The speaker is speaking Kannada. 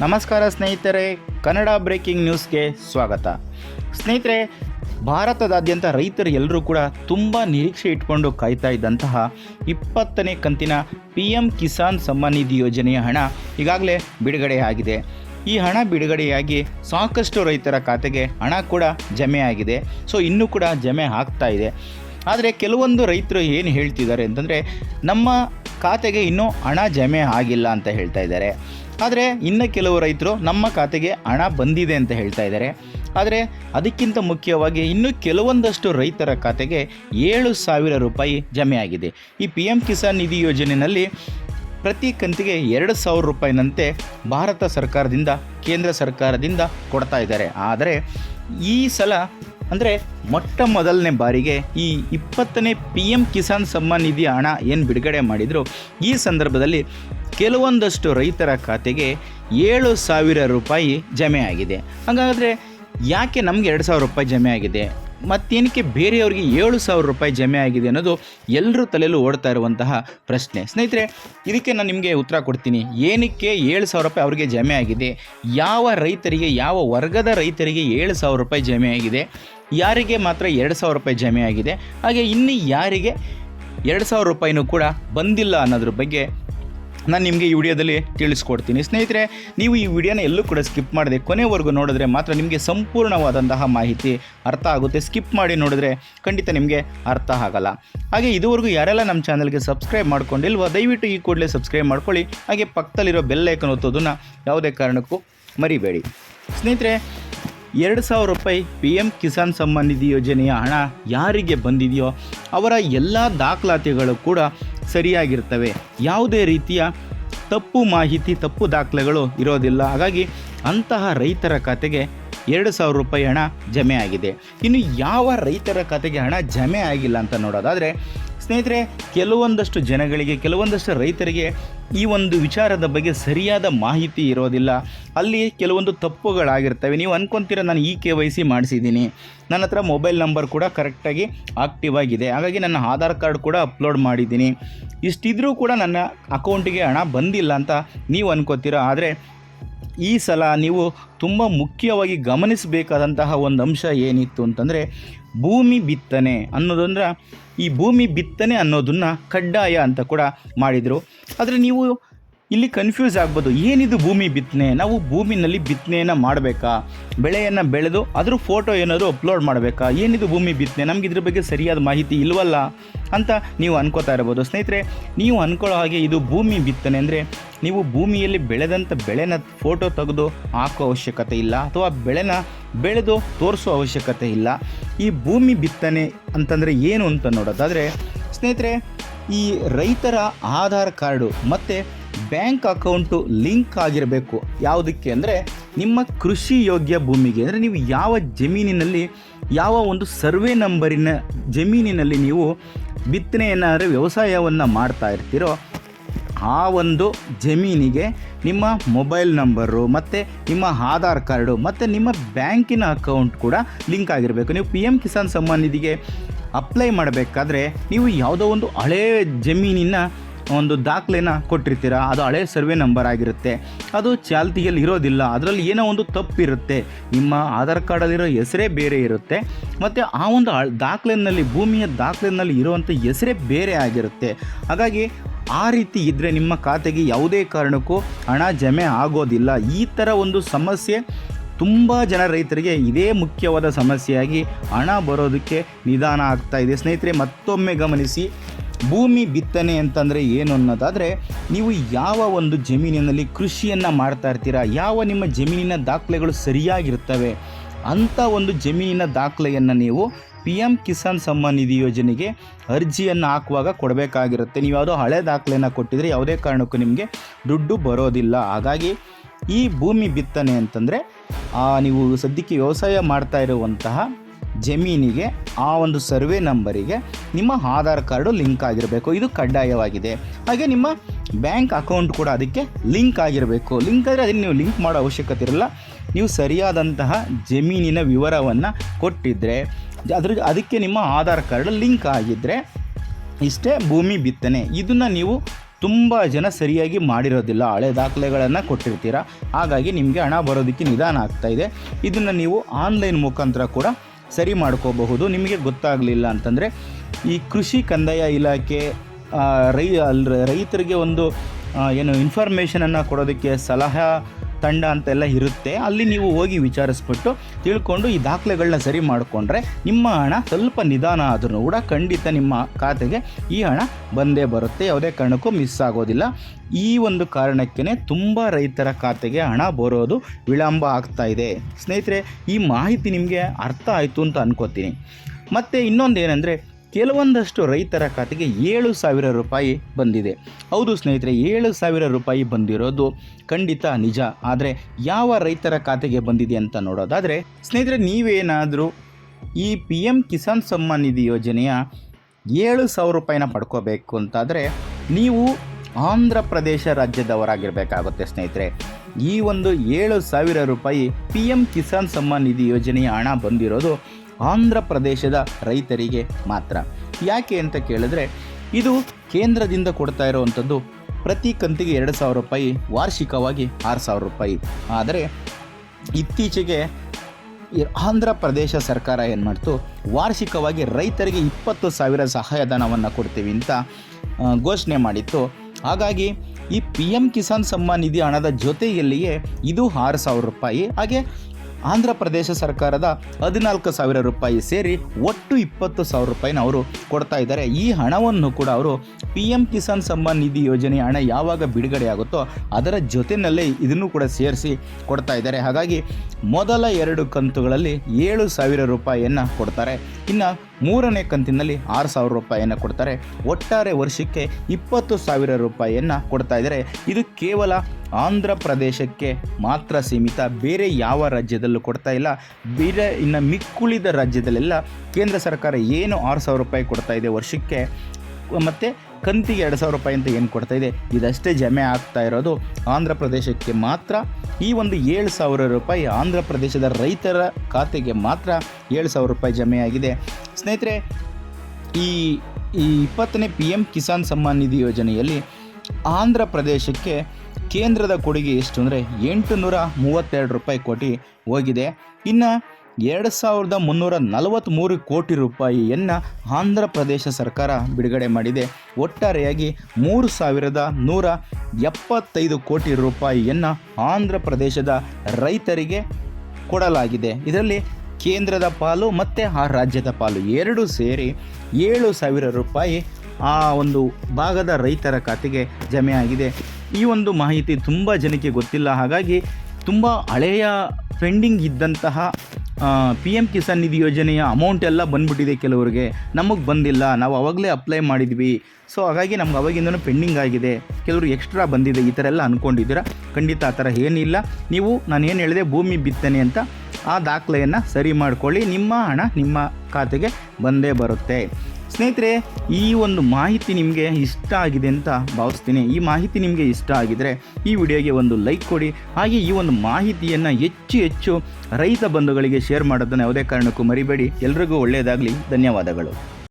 ನಮಸ್ಕಾರ ಸ್ನೇಹಿತರೆ, ಕನ್ನಡ ಬ್ರೇಕಿಂಗ್ ನ್ಯೂಸ್ಗೆ ಸ್ವಾಗತ. ಸ್ನೇಹಿತರೆ, ಭಾರತದಾದ್ಯಂತ ರೈತರು ಎಲ್ಲರೂ ಕೂಡ ತುಂಬ ನಿರೀಕ್ಷೆ ಇಟ್ಕೊಂಡು ಕಾಯ್ತಾ ಇದ್ದಂತಹ ಇಪ್ಪತ್ತನೇ ಕಂತಿನ ಪಿ ಎಂ ಕಿಸಾನ್ ಸಮ್ಮಾನ್ ನಿಧಿ ಯೋಜನೆಯ ಹಣ ಈಗಾಗಲೇ ಬಿಡುಗಡೆ ಆಗಿದೆ ಈ ಹಣ ಬಿಡುಗಡೆಯಾಗಿ ಸಾಕಷ್ಟು ರೈತರ ಖಾತೆಗೆ ಹಣ ಕೂಡ ಜಮೆ ಆಗಿದೆ. ಸೊ, ಇನ್ನೂ ಕೂಡ ಜಮೆ ಆಗ್ತಾ ಇದೆ. ಆದರೆ ಕೆಲವೊಂದು ರೈತರು ಏನು ಹೇಳ್ತಿದ್ದಾರೆ ಅಂತಂದರೆ, ನಮ್ಮ ಖಾತೆಗೆ ಇನ್ನೂ ಹಣ ಜಮೆ ಆಗಿಲ್ಲ ಅಂತ ಹೇಳ್ತಾ ಇದ್ದಾರೆ. ಆದರೆ ಇನ್ನು ಕೆಲವು ರೈತರು ನಮ್ಮ ಖಾತೆಗೆ ಹಣ ಬಂದಿದೆ ಅಂತ ಹೇಳ್ತಾ ಇದ್ದಾರೆ. ಆದರೆ ಅದಕ್ಕಿಂತ ಮುಖ್ಯವಾಗಿ ಇನ್ನೂ ಕೆಲವೊಂದಷ್ಟು ರೈತರ ಖಾತೆಗೆ ಏಳು ಸಾವಿರ ರೂಪಾಯಿ ಜಮೆ ಆಗಿದೆ. ಈ ಪಿ ಎಂ ಕಿಸಾನ್ ನಿಧಿ ಯೋಜನೆಯಲ್ಲಿ ಪ್ರತಿ ಕಂತಿಗೆ ಎರಡು ಸಾವಿರ ರೂಪಾಯಿನಂತೆ ಭಾರತ ಸರ್ಕಾರದಿಂದ, ಕೇಂದ್ರ ಸರ್ಕಾರದಿಂದ ಕೊಡ್ತಾ ಇದ್ದಾರೆ. ಆದರೆ ಈ ಸಲ ಅಂದರೆ ಮೊಟ್ಟ ಮೊದಲನೇ ಬಾರಿಗೆ ಈ ಇಪ್ಪತ್ತನೇ ಪಿ ಎಂ ಕಿಸಾನ್ ಸಮ್ಮಾನ್ ನಿಧಿ ಹಣ ಏನು ಬಿಡುಗಡೆ ಮಾಡಿದರು? ಈ ಸಂದರ್ಭದಲ್ಲಿ ಕೆಲವೊಂದಷ್ಟು ರೈತರ ಖಾತೆಗೆ ಏಳು ಸಾವಿರ ರೂಪಾಯಿ ಜಮೆ ಆಗಿದೆ. ಹಾಗಾದರೆ ಯಾಕೆ ನಮಗೆ ಎರಡು ಸಾವಿರ ರೂಪಾಯಿ ಜಮೆ ಆಗಿದೆ? ಮತ್ತೇನಕ್ಕೆ ಬೇರೆಯವ್ರಿಗೆ ಏಳು ಸಾವಿರ ರೂಪಾಯಿ ಜಮೆ ಆಗಿದೆ ಅನ್ನೋದು ಎಲ್ಲರೂ ತಲೆಯಲ್ಲೂ ಓಡ್ತಾ ಇರುವಂತಹ ಪ್ರಶ್ನೆ. ಸ್ನೇಹಿತರೆ, ಇದಕ್ಕೆ ನಾನು ನಿಮಗೆ ಉತ್ತರ ಕೊಡ್ತೀನಿ. ಏನಕ್ಕೆ ಏಳು ಸಾವಿರ ರೂಪಾಯಿ ಅವರಿಗೆ ಜಮೆ ಆಗಿದೆ? ಯಾವ ರೈತರಿಗೆ, ಯಾವ ವರ್ಗದ ರೈತರಿಗೆ ಏಳು ಸಾವಿರ ರೂಪಾಯಿ ಜಮೆ ಆಗಿದೆ? ಯಾರಿಗೆ ಮಾತ್ರ ಎರಡು ಸಾವಿರ ರೂಪಾಯಿ ಜಮೆ ಆಗಿದೆ? ಹಾಗೆ ಇನ್ನು ಯಾರಿಗೆ ಎರಡು ಸಾವಿರ ರೂಪಾಯಿನೂ ಕೂಡ ಬಂದಿಲ್ಲ ಅನ್ನೋದ್ರ ಬಗ್ಗೆ ನಾನು ನಿಮಗೆ ಈ ವಿಡಿಯೋದಲ್ಲಿ ತಿಳಿಸ್ಕೊಡ್ತೀನಿ. ಸ್ನೇಹಿತರೆ, ನೀವು ಈ ವಿಡಿಯೋನ ಎಲ್ಲೂ ಕೂಡ ಸ್ಕಿಪ್ ಮಾಡದೆ ಕೊನೆವರೆಗೂ ನೋಡಿದ್ರೆ ಮಾತ್ರ ನಿಮಗೆ ಸಂಪೂರ್ಣವಾದಂತಹ ಮಾಹಿತಿ ಅರ್ಥ ಆಗುತ್ತೆ. ಸ್ಕಿಪ್ ಮಾಡಿ ನೋಡಿದ್ರೆ ಖಂಡಿತ ನಿಮಗೆ ಅರ್ಥ ಆಗಲ್ಲ. ಹಾಗೆ ಇದುವರೆಗೂ ಯಾರೆಲ್ಲ ನಮ್ಮ ಚಾನಲ್ಗೆ ಸಬ್ಸ್ಕ್ರೈಬ್ ಮಾಡ್ಕೊಂಡಿಲ್ವೋ, ದಯವಿಟ್ಟು ಈ ಕೂಡಲೇ ಸಬ್ಸ್ಕ್ರೈಬ್ ಮಾಡ್ಕೊಳ್ಳಿ. ಹಾಗೆ ಪಕ್ಕದಲ್ಲಿರೋ ಬೆಲ್ಲೈಕನ್ ಒತ್ತೋದನ್ನು ಯಾವುದೇ ಕಾರಣಕ್ಕೂ ಮರಿಬೇಡಿ. ಸ್ನೇಹಿತರೆ, ಎರಡು ಸಾವಿರ ರೂಪಾಯಿ ಪಿ ಎಂ ಕಿಸಾನ್ ಸಮ್ಮಾನ್ ನಿಧಿ ಯೋಜನೆಯ ಹಣ ಯಾರಿಗೆ ಬಂದಿದೆಯೋ, ಅವರ ಎಲ್ಲ ದಾಖಲಾತಿಗಳು ಕೂಡ ಸರಿಯಾಗಿರ್ತವೆ. ಯಾವುದೇ ರೀತಿಯ ತಪ್ಪು ಮಾಹಿತಿ, ತಪ್ಪು ದಾಖಲೆಗಳು ಇರೋದಿಲ್ಲ. ಹಾಗಾಗಿ ಅಂತಹ ರೈತರ ಖಾತೆಗೆ ಎರಡು ಸಾವಿರ ರೂಪಾಯಿ ಹಣ ಜಮೆ ಆಗಿದೆ. ಇನ್ನು ಯಾವ ರೈತರ ಖಾತೆಗೆ ಹಣ ಜಮೆ ಆಗಿಲ್ಲ ಅಂತ ನೋಡೋದಾದರೆ ಸ್ನೇಹಿತರೆ, ಕೆಲವೊಂದಷ್ಟು ಜನಗಳಿಗೆ, ಕೆಲವೊಂದಷ್ಟು ರೈತರಿಗೆ ಈ ಒಂದು ವಿಚಾರದ ಬಗ್ಗೆ ಸರಿಯಾದ ಮಾಹಿತಿ ಇರೋದಿಲ್ಲ. ಅಲ್ಲಿ ಕೆಲವೊಂದು ತಪ್ಪುಗಳಾಗಿರ್ತವೆ. ನೀವು ಅನ್ಕೊಂತೀರ ನಾನು ಇ ಕೆ ವೈ ಸಿ ಮಾಡಿಸಿದ್ದೀನಿ. ನನ್ನ ಹತ್ರ ಮೊಬೈಲ್ ನಂಬರ್ ಕೂಡ ಕರೆಕ್ಟಾಗಿ ಆಕ್ಟಿವ್ ಆಗಿದೆ. ಹಾಗಾಗಿ ನನ್ನ ಆಧಾರ್ ಕಾರ್ಡ್ ಕೂಡ ಅಪ್ಲೋಡ್ ಮಾಡಿದ್ದೀನಿ. ಇಷ್ಟಿದ್ರೂ ಕೂಡ ನನ್ನ ಅಕೌಂಟಿಗೆ ಹಣ ಬಂದಿಲ್ಲ ಅಂತ ನೀವು ಅನ್ಕೋತೀರ? ಆದರೆ ಈ ಸಲ ನೀವು ತುಂಬ ಮುಖ್ಯವಾಗಿ ಗಮನಿಸಬೇಕಾದಂತಹ ಒಂದು ಅಂಶ ಏನಿತ್ತು ಅಂತಂದರೆ ಭೂಮಿ ಬಿತ್ತನೆ ಅನ್ನೋದಂದ್ರೆ ಈ ಭೂಮಿ ಬಿತ್ತನೆ ಅನ್ನೋದನ್ನು ಕಡ್ಡಾಯ ಅಂತ ಕೂಡ ಮಾಡಿದರು. ಆದರೆ ನೀವು ಇಲ್ಲಿ ಕನ್ಫ್ಯೂಸ್ ಆಗ್ಬೋದು. ಏನಿದು ಭೂಮಿ ಬಿತ್ತನೆ? ನಾವು ಭೂಮಿನಲ್ಲಿ ಬಿತ್ತನೆಯನ್ನು ಮಾಡಬೇಕಾ? ಬೆಳೆಯನ್ನು ಬೆಳೆದು ಅದ್ರ ಫೋಟೋ ಏನಾದರೂ ಅಪ್ಲೋಡ್ ಮಾಡಬೇಕಾ? ಏನಿದು ಭೂಮಿ ಬಿತ್ತನೆ? ನಮ್ಗೆ ಇದ್ರ ಬಗ್ಗೆ ಸರಿಯಾದ ಮಾಹಿತಿ ಇಲ್ವಲ್ಲ? ಅಂತ ನೀವು ಅನ್ಕೋತಾ ಇರ್ಬೋದು. ಸ್ನೇಹಿತರೆ, ನೀವು ಅನ್ಕೊಳ್ಳೋ ಹಾಗೆ ಇದು ಭೂಮಿ ಬಿತ್ತನೆ ಅಂದರೆ ನೀವು ಭೂಮಿಯಲ್ಲಿ ಬೆಳೆದಂಥ ಬೆಳೆನ ಫೋಟೋ ತೆಗೆದು ಹಾಕೋ ಅವಶ್ಯಕತೆ ಇಲ್ಲ ಅಥವಾ ಬೆಳೆನ ಬೆಳೆದು ತೋರಿಸೋ ಅವಶ್ಯಕತೆ ಇಲ್ಲ. ಈ ಭೂಮಿ ಬಿತ್ತನೆ ಅಂತಂದರೆ ಏನು ಅಂತ ನೋಡೋದಾದರೆ, ಸ್ನೇಹಿತರೆ, ಈ ರೈತರ ಆಧಾರ್ ಕಾರ್ಡು ಮತ್ತು ಬ್ಯಾಂಕ್ ಅಕೌಂಟು ಲಿಂಕ್ ಆಗಿರಬೇಕು. ಯಾವುದಕ್ಕೆ ಅಂದರೆ, ನಿಮ್ಮ ಕೃಷಿ ಯೋಗ್ಯ ಭೂಮಿಗೆ. ಅಂದರೆ ನೀವು ಯಾವ ಜಮೀನಿನಲ್ಲಿ, ಯಾವ ಒಂದು ಸರ್ವೆ ನಂಬರಿನ ಜಮೀನಿನಲ್ಲಿ ನೀವು ಬಿತ್ತನೆಯನ್ನು ಅಂದರೆ ವ್ಯವಸಾಯವನ್ನು ಮಾಡ್ತಾ ಇರ್ತೀರೋ ಆ ಒಂದು ಜಮೀನಿಗೆ ನಿಮ್ಮ ಮೊಬೈಲ್ ನಂಬರು ಮತ್ತು ನಿಮ್ಮ ಆಧಾರ್ ಕಾರ್ಡು ಮತ್ತು ನಿಮ್ಮ ಬ್ಯಾಂಕಿನ ಅಕೌಂಟ್ ಕೂಡ ಲಿಂಕ್ ಆಗಿರಬೇಕು. ನೀವು ಪಿ ಎಂ ಕಿಸಾನ್ ಸಮ್ಮಾನ್ ನಿಧಿಗೆ ಅಪ್ಲೈ ಮಾಡಬೇಕಾದ್ರೆ ನೀವು ಯಾವುದೋ ಒಂದು ಹಳೇ ಜಮೀನಿನ ಒಂದು ದಾಖಲೆನ ಕೊಟ್ಟಿರ್ತೀರ. ಅದು ಹಳೆ ಸರ್ವೆ ನಂಬರ್ ಆಗಿರುತ್ತೆ. ಅದು ಚಾಲ್ತಿಯಲ್ಲಿ ಇರೋದಿಲ್ಲ. ಅದರಲ್ಲಿ ಏನೋ ಒಂದು ತಪ್ಪಿರುತ್ತೆ. ನಿಮ್ಮ ಆಧಾರ್ ಕಾರ್ಡಲ್ಲಿರೋ ಹೆಸರೇ ಬೇರೆ ಇರುತ್ತೆ. ಮತ್ತು ಆ ಒಂದು ದಾಖಲೆನಲ್ಲಿ ಭೂಮಿಯ ದಾಖಲೆನಲ್ಲಿ ಇರುವಂಥ ಹೆಸರೇ ಬೇರೆ ಆಗಿರುತ್ತೆ. ಹಾಗಾಗಿ ಆ ರೀತಿ ಇದ್ದರೆ ನಿಮ್ಮ ಖಾತೆಗೆ ಯಾವುದೇ ಕಾರಣಕ್ಕೂ ಹಣ ಜಮೆ ಆಗೋದಿಲ್ಲ. ಈ ಥರ ಒಂದು ಸಮಸ್ಯೆ ತುಂಬ ಜನ ರೈತರಿಗೆ ಇದೇ ಮುಖ್ಯವಾದ ಸಮಸ್ಯೆಯಾಗಿ ಹಣ ಬರೋದಕ್ಕೆ ನಿಧಾನ ಆಗ್ತಾ ಇದೆ. ಸ್ನೇಹಿತರೆ, ಮತ್ತೊಮ್ಮೆ ಗಮನಿಸಿ, ಭೂಮಿ ಬಿತ್ತನೆ ಅಂತಂದರೆ ಏನು ಅನ್ನೋದಾದರೆ, ನೀವು ಯಾವ ಒಂದು ಜಮೀನಿನಲ್ಲಿ ಕೃಷಿಯನ್ನು ಮಾಡ್ತಾ ಇರ್ತೀರಾ, ಯಾವ ನಿಮ್ಮ ಜಮೀನಿನ ದಾಖಲೆಗಳು ಸರಿಯಾಗಿರ್ತವೆ ಅಂಥ ಒಂದು ಜಮೀನಿನ ದಾಖಲೆಯನ್ನು ನೀವು ಪಿ ಎಂ ಕಿಸಾನ್ ಸಮ್ಮಾನ್ ನಿಧಿ ಯೋಜನೆಗೆ ಅರ್ಜಿಯನ್ನು ಹಾಕುವಾಗ ಕೊಡಬೇಕಾಗಿರುತ್ತೆ. ನೀವು ಯಾವುದೋ ಹಳೆ ದಾಖಲೆಯನ್ನು ಕೊಟ್ಟಿದ್ರೆ ಯಾವುದೇ ಕಾರಣಕ್ಕೂ ನಿಮಗೆ ದುಡ್ಡು ಬರೋದಿಲ್ಲ. ಹಾಗಾಗಿ ಈ ಭೂಮಿ ಬಿತ್ತನೆ ಅಂತಂದರೆ ನೀವು ಸದ್ಯಕ್ಕೆ ವ್ಯವಸಾಯ ಮಾಡ್ತಾ ಇರುವಂತಹ ಜಮೀನಿಗೆ, ಆ ಒಂದು ಸರ್ವೆ ನಂಬರಿಗೆ ನಿಮ್ಮ ಆಧಾರ್ ಕಾರ್ಡು ಲಿಂಕ್ ಆಗಿರಬೇಕು. ಇದು ಕಡ್ಡಾಯವಾಗಿದೆ. ಹಾಗೆ ನಿಮ್ಮ ಬ್ಯಾಂಕ್ ಅಕೌಂಟ್ ಕೂಡ ಅದಕ್ಕೆ ಲಿಂಕ್ ಆಗಿರಬೇಕು. ಲಿಂಕ್ ಆದರೆ ಅದನ್ನು ನೀವು ಲಿಂಕ್ ಮಾಡೋ ಅವಶ್ಯಕತೆ ಇರಲ್ಲ. ನೀವು ಸರಿಯಾದಂತಹ ಜಮೀನಿನ ವಿವರವನ್ನು ಕೊಟ್ಟಿದ್ದರೆ ಅದ್ರ ಅದಕ್ಕೆ ನಿಮ್ಮ ಆಧಾರ್ ಕಾರ್ಡ್ ಲಿಂಕ್ ಆಗಿದ್ದರೆ ಇಷ್ಟೇ ಭೂಮಿ ಬಿತ್ತನೆ. ಇದನ್ನು ನೀವು ತುಂಬ ಜನ ಸರಿಯಾಗಿ ಮಾಡಿರೋದಿಲ್ಲ. ಹಳೆ ದಾಖಲೆಗಳನ್ನು ಕೊಟ್ಟಿರ್ತೀರ? ಹಾಗಾಗಿ ನಿಮಗೆ ಹಣ ಬರೋದಕ್ಕೆ ನಿಧಾನ ಆಗ್ತಾ ಇದೆ. ಇದನ್ನು ನೀವು ಆನ್ಲೈನ್ ಮುಖಾಂತರ ಕೂಡ ಸರಿ ಮಾಡ್ಕೋಬಹುದು. ನಿಮಗೆ ಗೊತ್ತಾಗಲಿಲ್ಲ ಅಂತಂದರೆ ಈ ಕೃಷಿ ಕಂದಾಯ ಇಲಾಖೆ ರೈ ರೈತರಿಗೆ ಒಂದು ಏನು ಇನ್ಫಾರ್ಮೇಷನನ್ನು ಕೊಡೋದಕ್ಕೆ ಸಲಹಾ ತಂಡ ಅಂತೆಲ್ಲ ಇರುತ್ತೆ. ಅಲ್ಲಿ ನೀವು ಹೋಗಿ ವಿಚಾರಿಸ್ಬಿಟ್ಟು ತಿಳ್ಕೊಂಡು ಈ ದಾಖಲೆಗಳನ್ನ ಸರಿ ಮಾಡಿಕೊಂಡ್ರೆ ನಿಮ್ಮ ಹಣ ಸ್ವಲ್ಪ ನಿಧಾನ ಆದ್ರೂ ಕೂಡ ಖಂಡಿತ ನಿಮ್ಮ ಖಾತೆಗೆ ಈ ಹಣ ಬಂದೇ ಬರುತ್ತೆ. ಯಾವುದೇ ಕಾರಣಕ್ಕೂ ಮಿಸ್ ಆಗೋದಿಲ್ಲ. ಈ ಒಂದು ಕಾರಣಕ್ಕೇ ತುಂಬ ರೈತರ ಖಾತೆಗೆ ಹಣ ಬರೋದು ವಿಳಂಬ ಆಗ್ತಾ ಇದೆ. ಸ್ನೇಹಿತರೆ, ಈ ಮಾಹಿತಿ ನಿಮಗೆ ಅರ್ಥ ಆಯಿತು ಅಂತ ಅನ್ಕೋತೀನಿ. ಮತ್ತು ಇನ್ನೊಂದು ಏನಂದರೆ ಕೆಲವೊಂದಷ್ಟು ರೈತರ ಖಾತೆಗೆ ಏಳು ಸಾವಿರ ರೂಪಾಯಿ ಬಂದಿದೆ. ಹೌದು ಸ್ನೇಹಿತರೆ, ಏಳು ಸಾವಿರ ರೂಪಾಯಿ ಬಂದಿರೋದು ಖಂಡಿತ ನಿಜ. ಆದರೆ ಯಾವ ರೈತರ ಖಾತೆಗೆ ಬಂದಿದೆ ಅಂತ ನೋಡೋದಾದರೆ, ಸ್ನೇಹಿತರೆ, ನೀವೇನಾದರೂ ಈ ಪಿ ಎಂ ಕಿಸಾನ್ ಸಮ್ಮಾನ್ ನಿಧಿ ಯೋಜನೆಯ ಏಳು ಸಾವಿರ ರೂಪಾಯಿನ ಪಡ್ಕೋಬೇಕು ಅಂತಾದರೆ, ನೀವು ಆಂಧ್ರ ಪ್ರದೇಶ ರಾಜ್ಯದವರಾಗಿರಬೇಕಾಗುತ್ತೆ ಸ್ನೇಹಿತರೆ. ಈ ಒಂದು ಏಳು ಸಾವಿರ ರೂಪಾಯಿ ಪಿ ಎಂ ಕಿಸಾನ್ ಸಮ್ಮಾನ್ ನಿಧಿ ಯೋಜನೆಯ ಹಣ ಬಂದಿರೋದು ಆಂಧ್ರ ಪ್ರದೇಶದ ರೈತರಿಗೆ ಮಾತ್ರ. ಯಾಕೆ ಅಂತ ಕೇಳಿದ್ರೆ, ಇದು ಕೇಂದ್ರದಿಂದ ಕೊಡ್ತಾ ಇರುವಂಥದ್ದು ಪ್ರತಿ ಕಂತಿಗೆ ಎರಡು ಸಾವಿರ ರೂಪಾಯಿ, ವಾರ್ಷಿಕವಾಗಿ ಆರು ಸಾವಿರ ರೂಪಾಯಿ. ಆದರೆ ಇತ್ತೀಚೆಗೆ ಆಂಧ್ರ ಪ್ರದೇಶ ಸರ್ಕಾರ ಏನು ಮಾಡ್ತು? ವಾರ್ಷಿಕವಾಗಿ ರೈತರಿಗೆ ಇಪ್ಪತ್ತು ಸಾವಿರ ಸಹಾಯಧನವನ್ನು ಕೊಡ್ತೀವಿ ಅಂತ ಘೋಷಣೆ ಮಾಡಿತ್ತು. ಹಾಗಾಗಿ ಈ ಪಿ ಎಂ ಕಿಸಾನ್ ಸಮ್ಮಾನ್ ನಿಧಿ ಹಣದ ಜೊತೆಯಲ್ಲಿಯೇ ಇದು ಆರು ಸಾವಿರ ರೂಪಾಯಿ. ಹಾಗೆ ಆಂಧ್ರ ಪ್ರದೇಶ ಸರ್ಕಾರದ ಹದಿನಾಲ್ಕು ಸಾವಿರ ರೂಪಾಯಿ ಸೇರಿ ಒಟ್ಟು ಇಪ್ಪತ್ತು ಸಾವಿರ ರೂಪಾಯಿನ ಅವರು ಕೊಡ್ತಾ ಇದ್ದಾರೆ. ಈ ಹಣವನ್ನು ಕೂಡ ಅವರು ಪಿ ಎಂ ಕಿಸಾನ್ ಸಮ್ಮಾನ್ ನಿಧಿ ಯೋಜನೆ ಹಣ ಯಾವಾಗ ಬಿಡುಗಡೆ ಆಗುತ್ತೋ ಅದರ ಜೊತೆಯಲ್ಲೇ ಇದನ್ನು ಕೂಡ ಸೇರಿಸಿ ಕೊಡ್ತಾ ಇದ್ದಾರೆ. ಹಾಗಾಗಿ ಮೊದಲ ಎರಡು ಕಂತುಗಳಲ್ಲಿ ಏಳು ಸಾವಿರ ರೂಪಾಯಿಯನ್ನು ಕೊಡ್ತಾರೆ. ಇನ್ನು ಮೂರನೇ ಕಂತಿನಲ್ಲಿ ಆರು ಸಾವಿರ ರೂಪಾಯಿಯನ್ನು ಕೊಡ್ತಾರೆ. ಒಟ್ಟಾರೆ ವರ್ಷಕ್ಕೆ ಇಪ್ಪತ್ತು ಸಾವಿರ ರೂಪಾಯಿಯನ್ನು ಕೊಡ್ತಾ ಇದ್ದಾರೆ. ಇದು ಕೇವಲ ಆಂಧ್ರ ಪ್ರದೇಶಕ್ಕೆ ಮಾತ್ರ ಸೀಮಿತ, ಬೇರೆ ಯಾವ ರಾಜ್ಯದಲ್ಲೂ ಕೊಡ್ತಾ ಇಲ್ಲ. ಬೇರೆ ಇನ್ನು ಮಿಕ್ಕುಳಿದ ರಾಜ್ಯದಲ್ಲೆಲ್ಲ ಕೇಂದ್ರ ಸರ್ಕಾರ ಏನು ಆರು ಸಾವಿರ ರೂಪಾಯಿ ಕೊಡ್ತಾ ಇದೆ ವರ್ಷಕ್ಕೆ, ಮತ್ತು ಕಂತಿಗೆ ಎರಡು ಸಾವಿರ ರೂಪಾಯಿ ಅಂತ ಏನು ಕೊಡ್ತಾ ಇದೆ? ಇದಷ್ಟೇ ಜಮೆ ಆಗ್ತಾ ಇರೋದು ಆಂಧ್ರ ಪ್ರದೇಶಕ್ಕೆ ಮಾತ್ರ. ಈ ಒಂದು ಏಳು ಸಾವಿರ ರೂಪಾಯಿ ಆಂಧ್ರ ಪ್ರದೇಶದ ರೈತರ ಖಾತೆಗೆ ಮಾತ್ರ ಏಳು ಸಾವಿರ ರೂಪಾಯಿ ಜಮೆ ಆಗಿದೆ. ಸ್ನೇಹಿತರೆ, ಈ ಈ ಇಪ್ಪತ್ತನೇ ಪಿ ಎಂ ಕಿಸಾನ್ ಸಮ್ಮಾನ್ ನಿಧಿ ಯೋಜನೆಯಲ್ಲಿ ಆಂಧ್ರ ಪ್ರದೇಶಕ್ಕೆ ಕೇಂದ್ರದ ಕೊಡುಗೆ ಎಷ್ಟು ಅಂದರೆ ಎಂಟು ನೂರ ಮೂವತ್ತೆರಡು ರೂಪಾಯಿ ಕೋಟಿ ಹೋಗಿದೆ. ಇನ್ನು ಎರಡು ಸಾವಿರದ ಮುನ್ನೂರ ನಲವತ್ತ್ಮೂರು ಕೋಟಿ ರೂಪಾಯಿಯನ್ನು ಆಂಧ್ರ ಪ್ರದೇಶ ಸರ್ಕಾರ ಬಿಡುಗಡೆ ಮಾಡಿದೆ. ಒಟ್ಟಾರೆಯಾಗಿ ಮೂರು ಸಾವಿರದ ನೂರ ಎಪ್ಪತ್ತೈದು ಕೋಟಿ ರೂಪಾಯಿಯನ್ನು ಆಂಧ್ರ ಪ್ರದೇಶದ ರೈತರಿಗೆ ಕೊಡಲಾಗಿದೆ. ಇದರಲ್ಲಿ ಕೇಂದ್ರದ ಪಾಲು ಮತ್ತು ಆ ರಾಜ್ಯದ ಪಾಲು ಎರಡೂ ಸೇರಿ ಏಳು ಸಾವಿರ ರೂಪಾಯಿ ಆ ಒಂದು ಭಾಗದ ರೈತರ ಖಾತೆಗೆ ಜಮೆಯಾಗಿದೆ ಈ ಒಂದು ಮಾಹಿತಿ ತುಂಬ ಜನಕ್ಕೆ ಗೊತ್ತಿಲ್ಲ. ಹಾಗಾಗಿ ತುಂಬ ಹಳೆಯ ಪೆಂಡಿಂಗ್ ಇದ್ದಂತಹ ಪಿ ಎಂ ಕಿಸಾನ್ ನಿಧಿ ಯೋಜನೆಯ ಅಮೌಂಟ್ ಎಲ್ಲ ಬಂದ್ಬಿಟ್ಟಿದೆ ಕೆಲವರಿಗೆ. ನಮಗೆ ಬಂದಿಲ್ಲ, ನಾವು ಅವಾಗಲೇ ಅಪ್ಲೈ ಮಾಡಿದ್ವಿ. ಸೊ ಹಾಗಾಗಿ ನಮ್ಗೆ ಅವಾಗಿಂದನೂ ಪೆಂಡಿಂಗ್ ಆಗಿದೆ. ಕೆಲವರು ಎಕ್ಸ್ಟ್ರಾ ಬಂದಿದೆ, ಈ ಥರ ಎಲ್ಲ ಅಂದ್ಕೊಂಡಿದ್ದೀರಾ ಖಂಡಿತ ಆ ಥರ ಏನಿಲ್ಲ. ನೀವು, ನಾನು ಏನು ಹೇಳಿದೆ, ಭೂಮಿ ಬಿತ್ತನೆ ಅಂತ ಆ ದಾಖಲೆಯನ್ನು ಸರಿ ಮಾಡ್ಕೊಳ್ಳಿ. ನಿಮ್ಮ ಹಣ ನಿಮ್ಮ ಖಾತೆಗೆ ಬಂದೇ ಬರುತ್ತೆ. ಸ್ನೇಹಿತರೆ, ಈ ಒಂದು ಮಾಹಿತಿ ನಿಮಗೆ ಇಷ್ಟ ಆಗಿದೆ ಅಂತ ಭಾವಿಸ್ತೀನಿ. ಈ ಮಾಹಿತಿ ನಿಮಗೆ ಇಷ್ಟ ಆಗಿದರೆ ಈ ವಿಡಿಯೋಗೆ ಒಂದು ಲೈಕ್ ಕೊಡಿ. ಹಾಗೆ ಈ ಒಂದು ಮಾಹಿತಿಯನ್ನು ಹೆಚ್ಚು ಹೆಚ್ಚು ರೈತ ಬಂಧುಗಳಿಗೆ ಶೇರ್ ಮಾಡೋದನ್ನು ಯಾವುದೇ ಕಾರಣಕ್ಕೂ ಮರಿಬೇಡಿ. ಎಲ್ರಿಗೂ ಒಳ್ಳೆಯದಾಗಲಿ ಧನ್ಯವಾದಗಳು.